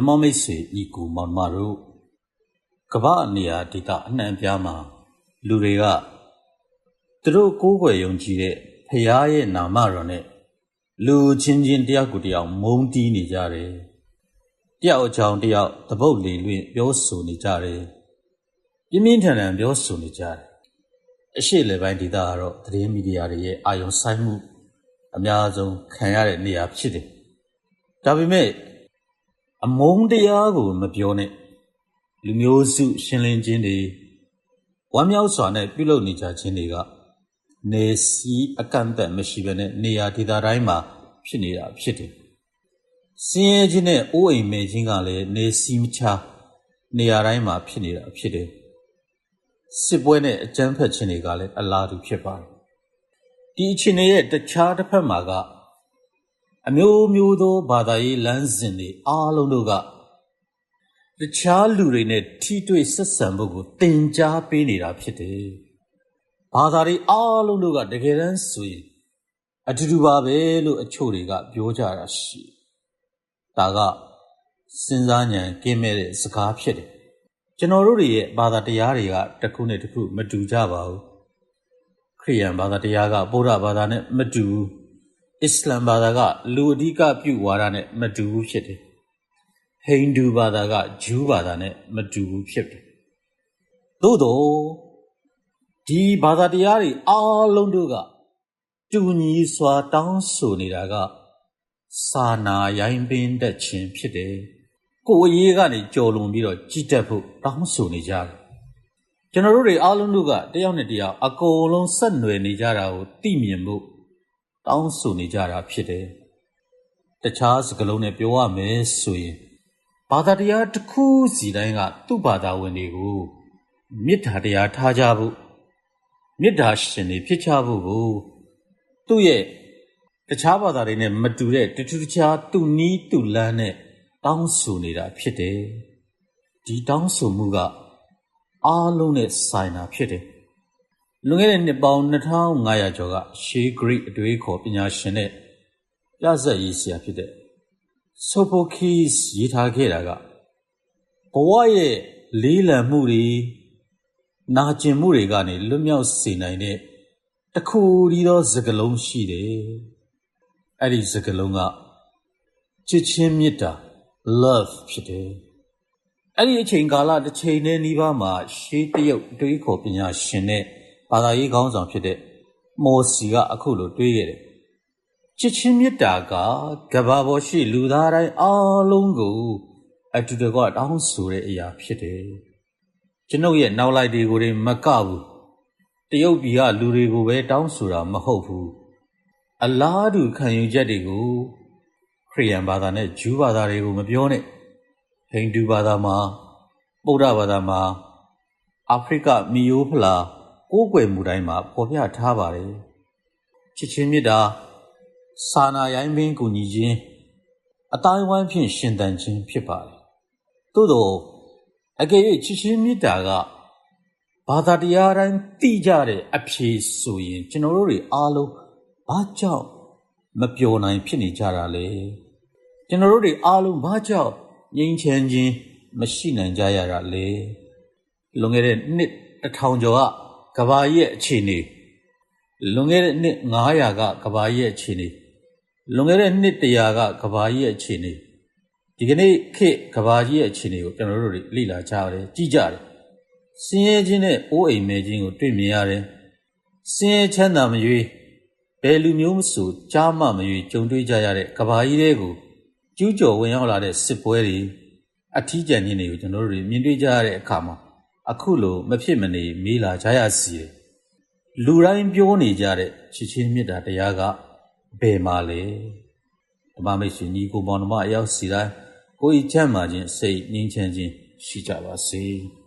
ဓမ္မမိတ်ဆွေညီကိုမောင်မတို့ကမ္ဘာနေရာဒေသအနှံ့အပြားမှာလူတွေကသူတို့ကိုးကွယ်ယုံကြည်တဲ့ဖခင်ရဲ့နာမတော်နဲ့လူချင်းချင်းတယောက်ကိုတယောက်မုန်းတီးနေကြတယ်။တယောက်အကြောင်းတယောက်သပုတ်လေလွင့်ပြောဆိုနေကြတယ်။ပြင်းပြင်းထန်ထန်ပြောဆိုနေကြတယ်။အရှိလေပိုင်းဒေသကတော့သတင်းမီဒီယာတွေရဲ့အာရုံစိုက်မှုအများဆုံးခံရတဲ့နေရာဖြစ်တယ်။ဒါပေမဲ့ အမုန်းတရားကိုမပြောနဲ့လူမျိုးစုရှင်းလင်းခြင်းတွေဝမ်းမြောက်စွာနဲ့ပြုလုပ်နေကြခြင်းတွေကနေစီအကန့်အသတ်မရှိဘဲနဲ့နေရာဒေသတိုင်းမှာဖြစ်နေတာဖြစ်တယ်။စင်းရဲခြင်းနဲ့အိုးအိမ်မဲ့ခြင်းကလည်းနေစီမချနေရာတိုင်းမှာဖြစ်နေတာဖြစ်တယ်။စစ်ပွဲနဲ့အကြမ်းဖက်ခြင်းတွေကလည်းအလားတူဖြစ်ပါတယ်။ဒီအခြေအနေရဲ့တခြားတစ်ဖက်မှာက အမျိုးမျိုးသောဘာသာရေးလမ်းစဉ်တွေအားလုံးတို့ကတခြားလူတွေနဲ့ထိတွေ့ဆက်ဆံဖို့ကိုသင်ကြားပေးနေတာဖြစ်တယ်။ဘာသာတွေအားလုံးတို့ကတကယ်တမ်းဆိုရင်အတူတူပါပဲလို့အချို့တွေကပြောကြတာရှိတယ်။ဒါကစဉ်းစားဉာဏ်ကင်းမဲ့တဲ့စကားဖြစ်တယ်။ကျွန်တော်တို့တွေရဲ့ဘာသာတရားတွေကတစ်ခုနဲ့တစ်ခုမတူကြပါဘူး။ခရိယန်ဘာသာတရားကဗုဒ္ဓဘာသာနဲ့မတူဘူး။ အစ္စလမ်ဘာသာကလူအဓိကပြုဝါဒနဲ့မတူဘူးဖြစ်တယ်။ဟိန္ဒူဘာသာကဂျူးဘာသာနဲ့မတူဘူးဖြစ်တယ်။သို့တော့ဒီဘာသာတရားတွေအားလုံးတို့ကတူညီစွာတောင်းဆိုနေတာကစာနာရိုင်းပင်တတ်ခြင်းဖြစ်တယ်။ကိုယ်အရေးကနေကြော်လွန်ပြီးတော့ကြည်တက်ဖို့တောင်းဆိုနေကြတယ်။ကျွန်တော်တို့တွေအားလုံးတို့ကတယောက်နဲ့တယောက်အကုန်လုံးဆက်နွယ်နေကြတာကိုသိမြင်ဖို့ တောင်းဆိုနေကြတာဖြစ်တယ်။တခြားစကားလုံးနဲ့ပြောရမယ်ဆိုရင်ဘာသာတရားတစ်ခုစီတိုင်းကသူ့ဘာသာဝင်တွေကိုမေတ္တာတရားထားကြဖို့မေတ္တာရှင်တွေဖြစ်ချဖို့ကိုသူ့ရဲ့တခြားဘာသာတွေနဲ့မတူတဲ့တထူးတခြားသူ့နီးသူ့လမ်းနဲ့တောင်းဆိုနေတာဖြစ်တယ်။ဒီတောင်းဆိုမှုကအားလုံးနဲ့ဆိုင်တာဖြစ်တယ်။ လွန်ခဲ့တဲ့နှစ်ပေါင်း2500ကျော်ကရှေးဂရိအတွေးခေါ်ပညာရှင်နဲ့ပြဆက်ရေးဆရာဖြစ်တဲ့ဆိုဖိုခီစ်ရေးထားခဲ့တာကဘဝရဲ့လေးလံမှုတွေနာကျင်မှုတွေကနေလွတ်မြောက်စေနိုင်တဲ့တခုဒီသောစကလုံးရှိတယ်။အဲ့ဒီစကလုံးကချစ်ချင်းမေတ္တာ love ဖြစ်တယ်။အဲ့ဒီအချိန်ကာလတစ်ချိန်နဲ့နီးပါးမှာရှေးတရုတ်တွေးခေါ်ပညာရှင်နဲ့ ဘာသာရေးခေါင်းဆောင်ဖြစ်တဲ့မော်စီကအခုလိုတွေးခဲ့တယ်။ချစ်ချင်းမေတ္တာကကဘာပေါ်ရှိလူသားတိုင်းအားလုံးကိုအတူတကွတောင်းဆိုတဲ့အရာဖြစ်တယ်။ကျွန်ုပ်ရဲ့နောက်လိုက်တွေကိုတွေမကဘူးတရုတ်ပြည်ကလူတွေကိုပဲတောင်းဆိုတာမဟုတ်ဘူးအလားတူခံယူချက်တွေကိုခရိယန်ဘာသာနဲ့ဂျူးဘာသာတွေကိုမပြောနဲ့ဟိန္ဒူဘာသာမှာဗုဒ္ဓဘာသာမှာအာဖရိကမီယိုဖလာ ကိုးကွယ်မှုတိုင်းမှာပေါ်ပြထားပါတယ်ချစ်ချင်းမြတ်တာစာနာရိုင်းပင်ကူညီခြင်းအတိုင်းဝိုင်းဖြင့်ရှင်သန်ခြင်းဖြစ်ပါတယ်သို့တော့အကယ်၍ချစ်ချင်းမြတ်တာကဘာသာတရားတိုင်းသိကြတဲ့အဖြေဆိုရင်ကျွန်တော်တို့တွေအားလုံးဘာကြောင့်မပျော်နိုင်ဖြစ်နေကြတာလဲကျွန်တော်တို့တွေအားလုံးဘာကြောင့်ငြိမ်းချမ်းခြင်းမရှိနိုင်ကြရတာလဲလွန်ခဲ့တဲ့နှစ်တစ်ထောင်ကျော်က ကဘာရဲ့အခြေအနေလွန်ခဲ့တဲ့နှစ်900ကကဘာရဲ့အခြေအနေလွန်ခဲ့တဲ့နှစ်100ကကဘာရဲ့အခြေအနေဒီကနေ့ခေတ်ကဘာကြီးရဲ့အခြေအနေကိုကျွန်တော်တို့တွေလေ့လာကြရတယ်ကြည့်ကြတယ်ဆင်းရဲခြင်းနဲ့အိုးအိမ်မဲ့ခြင်းကိုတွေ့မြင်ရတယ်ဆင်းရဲချမ်းသာမရွေးဘယ်လူမျိုးမဆိုကြားမှမရွေးကြုံတွေ့ကြရတဲ့ကဘာကြီးတွေကိုကျူးကျော်ဝင်ရောက်လာတဲ့စစ်ပွဲတွေအထီးကျန်ခြင်းတွေကိုကျွန်တော်တို့မြင်တွေ့ကြရတဲ့အခါမှာ အခုလိုမဖြစ်မနေမေးလာကြရစီတယ်လူတိုင်းပြောနေကြတဲ့ချစ်ချင်းမေတ္တာတရားကဘယ်မှာလဲဓမ္မမိတ်ဆွေညီကိုမောင်နှမအယောက်စီတိုင်းကိုယ်ဤချမ်းသာခြင်းစိတ်ငြိမ်းချမ်းခြင်းရှိကြပါစေ။